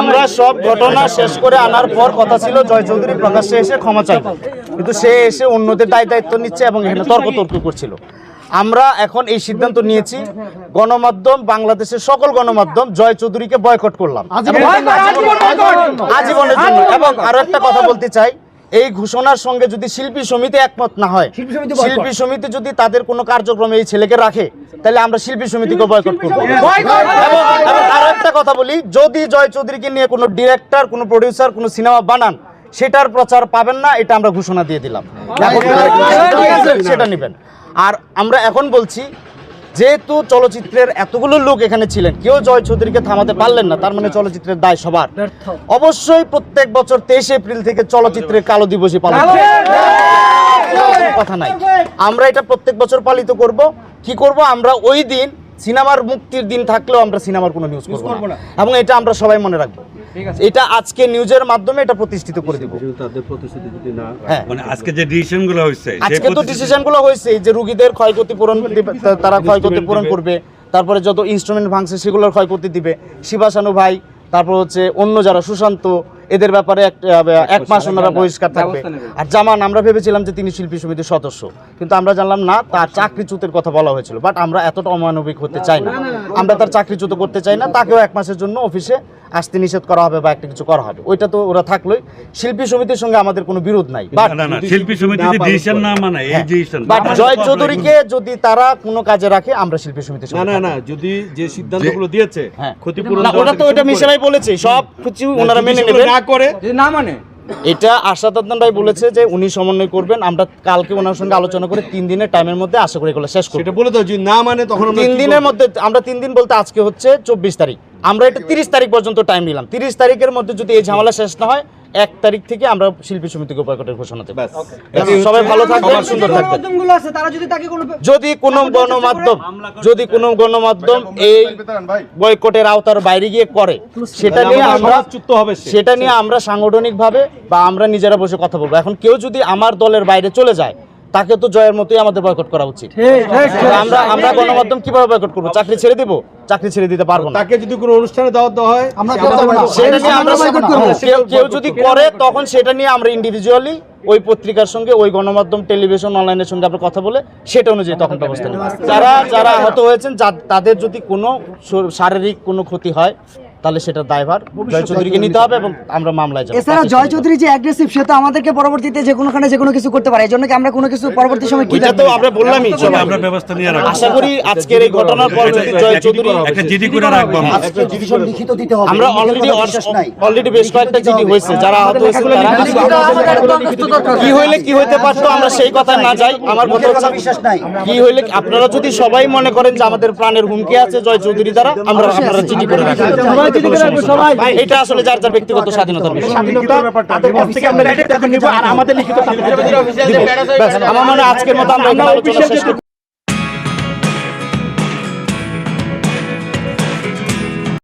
আমরা সব ঘটনা শেষ করে আনার পর কথা ছিল জয় চৌধুরী প্রকাশ্যে এসে ক্ষমা চাইবে কিন্তু সে এসে অন্যদের দায় দায়িত্ব নিচ্ছে এবং এখানে তর্ক তর্ক করছিল। আমরা এখন এই সিদ্ধান্ত নিয়েছি গণমাধ্যম বাংলাদেশের সকল গণমাধ্যম জয় চৌধুরীকে বয়কট করলাম। আজীবনের জন্য। এবং আরও একটা কথা বলতে চাই এই ঘোষণার সঙ্গে যদি শিল্পী সমিতি একমত না হয় শিল্পী সমিতি যদি তাদের কোনো কার্যক্রমে এই ছেলেকে রাখে তাহলে আমরা শিল্পী সমিতিকে বয়কট করব। একটা কথা বলি যদি জয় চৌধুরীকে নিয়ে কোনো ডিরেক্টর কোনো প্রডিউসার কোনো সিনেমা বানান সেটার প্রচার পাবেন না এটা আমরা ঘোষণা দিয়ে দিলাম। সেটা নেবেন। আর আমরা এখন বলছি যেহেতু চলচ্চিত্রের এতগুলো লোক এখানে ছিলেন কেউ জয় চৌধুরীকে থামাতে পারলেন না তার মানে চলচ্চিত্রের দায় সবার। অবশ্যই প্রত্যেক বছর তেইশে এপ্রিল থেকে চলচ্চিত্রের কালো দিবসই পালন কথা নাই। আমরা এটা প্রত্যেক বছর পালিত করব। কি করব? আমরা ওই দিন সিনেমার মুক্তির দিন থাকলেও আমরা সিনেমার কোনো নিউজ করব না। এবং এটা আমরা সবাই মনে রাখব। এটা আজকে নিউজের মাধ্যমে এটা প্রতিষ্ঠিত করে দিব। তাদের প্রতিশ্রুতি যদি না হ্যাঁ। মানে আজকে যে ডিসিশনগুলো হয়েছে আজকে তো প্রতিশ্রুতি- ডিসিশনগুলো হয়েছে যে রুগীদের ক্ষয়ক্ষতি পূরণ দিবে, তা- তারা ক্ষয়ক্ষতি পূরণ করবে তারপরে যত ইনস্ট্রুমেন্ট ভাঙছে সেগুলোর ক্ষয়ক্ষতি দিবে। শিবাসানু ভাই তারপর হচ্ছে অন্য যারা সুশান্ত এদের ব্যাপারে এক- এক মাস ওনারা বহিষ্কার থাকবে। আর জামান আমরা ভেবেছিলাম যে তিনি শিল্পী সমিতির সদস্য কিন্তু আমরা জানলাম না তার চাকরিচ্যুতের কথা বলা হয়েছিল। বাট আমরা এতটা অমানবিক হতে চাই না। আমরা তার চাকরিচ্যুত করতে চাই না তাকেও এক মাসের জন্য অফিসে আসতে নিষেধ করা হবে বা একটা কিছু করা হবে। ওইটা তো ওরা থাকলোই। শিল্পী সমিতির সঙ্গে আমাদের কোনো বিরোধ নাই। না না শিল্পী সমিতি ডিসিশন না মানে এই ডিসিশন বাট জয় চৌধুরীকে যদি তারা কোনো কাজে রাখে আমরা শিল্পী সমিতির না সঙ্গে না না যদি যে সিদ্ধান্তগুলো দিয়েছে হ্যাঁ। ক্ষতিপূরণ ওটা তো ওটা মিশে বলেছে সব কিছু ওনারা মেনে নেবেন। না করে এটা আশা দত্তন ভাই বলেছে যে উনি সমন্বয় করবেন আমরা কালকে ওনার সঙ্গে আলোচনা করে তিন দিনের টাইমের মধ্যে আশা করি এগুলো শেষ করব। সেটা বলে দাও যদি না মানে তখন তিন দিনের মধ্যে আমরা তিন দিন বলতে আজকে হচ্ছে চব্বিশ তারিখ। আমরা এটা তিরিশ তারিখ পর্যন্ত টাইম নিলাম। তিরিশ তারিখের মধ্যে যদি এই ঝামেলা শেষ না হয় এক তারিখ থেকে আমরা শিল্পী সমিতিকে বয়কটের ঘোষণা দেব। সবাই ভালো থাকবেন সুন্দর থাকবেন। মাধ্যমগুলো আছে তারা যদি কোনো গণমাধ্যম যদি কোনো গণমাধ্যম এই বয়কটের আওতার বাইরে গিয়ে করে সেটা নিয়ে আমরা সমাজচ্যুত হবে সেটা নিয়ে আমরা সাংগঠনিকভাবে বা আমরা নিজেরা বসে কথা বলব। এখন কেউ যদি আমার দলের বাইরে চলে যায় তাকে তো জয়ের মতোই আমাদের বয়কট করা উচিত। আমরা আমরা গণমাধ্যম কীভাবে বয়কট করব? চাকরি ছেড়ে দিব? চাকরি ছেড়ে দিতে পারব তাকে যদি কোনো অনুষ্ঠানে দাওয়াত দেওয়া হয় আমরা কেউ আমাদের না। সেটা নিয়ে আমরা বয়কট করব। কেউ কেউ যদি করে তখন সেটা নিয়ে আমরা ইন্ডিভিজুয়ালি ওই পত্রিকার সঙ্গে ওই গণমাধ্যম টেলিভিশন অনলাইনের সঙ্গে আমরা কথা বলে সেটা অনুযায়ী তখন ব্যবস্থা নেব। যারা যারা আহত হয়েছেন তাদের যদি কোনো শারীরিক কোনো ক্ষতি হয় তাহলে সেটা দায়ভার জয় চৌধুরীকে নিতে হবে এবং আমরা মামলায় যাব। এছাড়া জয় চৌধুরী যে অ্যাগ্রেসিভ সে তো আমাদেরকে পরবর্তীতে যে কোনোখানে যে কোনো কিছু করতে পারে। এই জন্য কি আমরা কোনো কিছু পরবর্তী সময় কি ওইটা তো আমরা বললামই। আমরা ব্যবস্থা নিয়ে রাখব। আশা করি আজকের এই ঘটনার পর যদি জয় চৌধুরী একটা জিডি করে রাখব আমরা। লিখিত দিতে হবে। আমরা অলরেডি অলরেডি বেশ কয়েকটা চিঠি হয়েছে। যারা আহত হয়েছে তারা কি হইলে কি হইতে পারতো আমরা সেই কথা না যাই? আমার কথা হচ্ছে বিশ্বাস নাই। কি হইলে আপনারা যদি সবাই মনে করেন যে আমাদের প্রাণের হুমকি আছে জয় চৌধুরী দ্বারা আমরা আপনারা চিঠি করে রাখবেন এটা আসলে যার যার ব্যক্তিগত স্বাধীনতার বিষয়। ব্যাস, আমার মনে হয় আজকের মতো আমরা